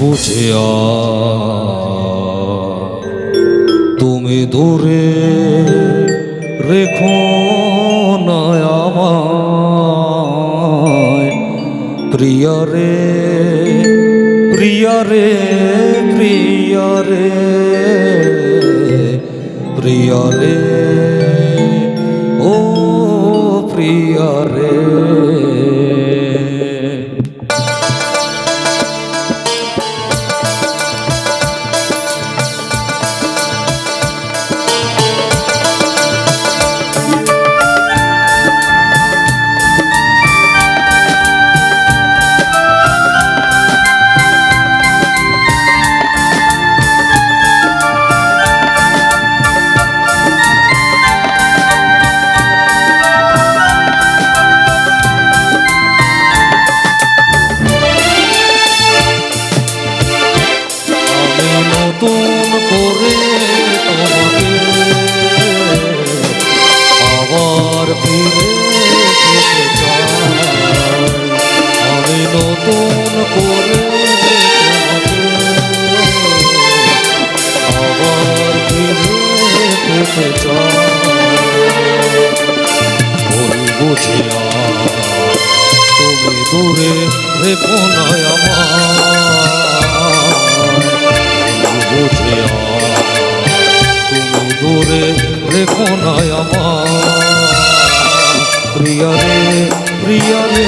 ভুল বুঝে আর তুমি দূরে রেখো আমায়। প্রিয়া রে, প্রিয় রে প্রিয় রে প্রিয় রে, ও প্রিয়া রে। নতুন করে আবার ফিরে আমি নতুন করে আবার ফিরে পেতে চাই। বুঝিয়া তুমি দূরে রেখো না আমার তুমি দূরে রেখো না আমার। প্রিয়া রে প্রিয়া রে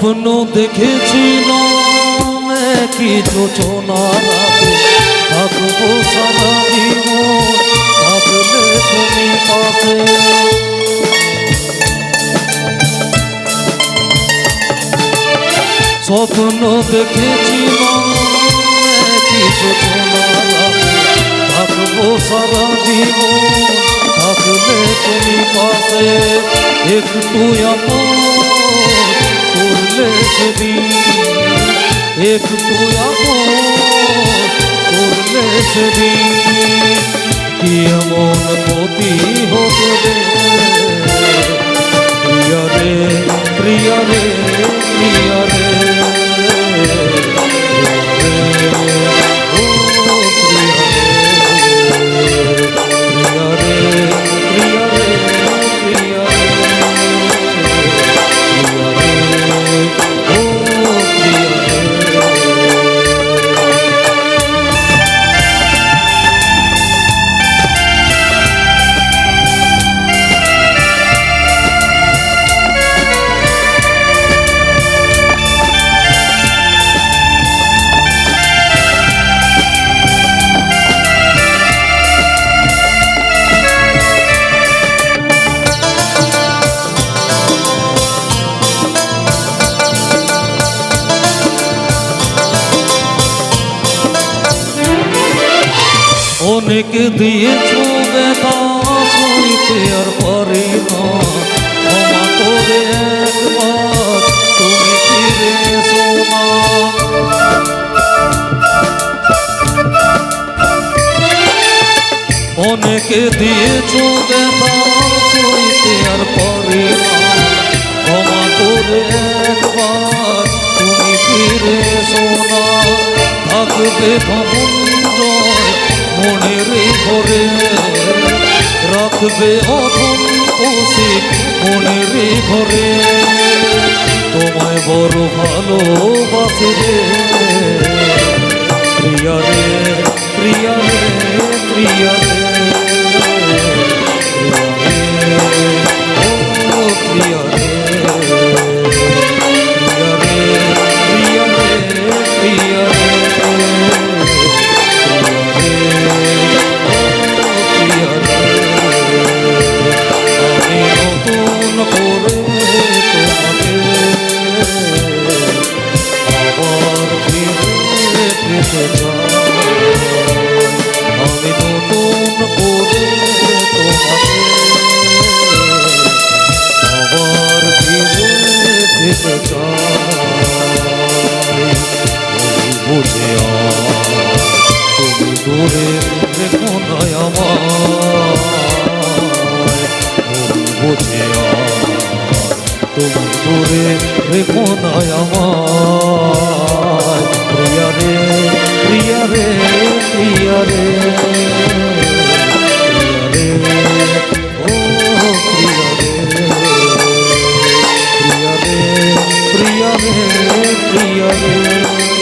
স্বপ্ন দেখেছিলাম কি পাশে স্বপ্ন দেখেছিলাম কি রাতে থাকব সারা জীবন থাকলে তুমি পাশে একটু আপন করলে সেদিন একটু আপন করলে সেদিন কি এমন ক্ষতি অনেক দিয়েছ বেদা সইতে আর পারি না। ক্ষমা করে একবার তুমি ফিরে এসো না অনেকে দিয়েছ বেদা সইতে আর পারি না। বছরে একবার তুমি ফিরে সোনা থাকবে ধনঞ্জয় মনের রাখবে অধম কৌশিক মনের ঘরে তোমায় বড় ভালোবাসে রে। প্রিয়া রে, প্রিয়া প্রিয়া রে। দূরে রেখো নয় বুঝে তুমি দূরে রেখো নয় প্রিয়া রে প্রিয়া রে প্রিয়া রে প্রিয়া রে প্রিয়া রে প্রিয়া রে।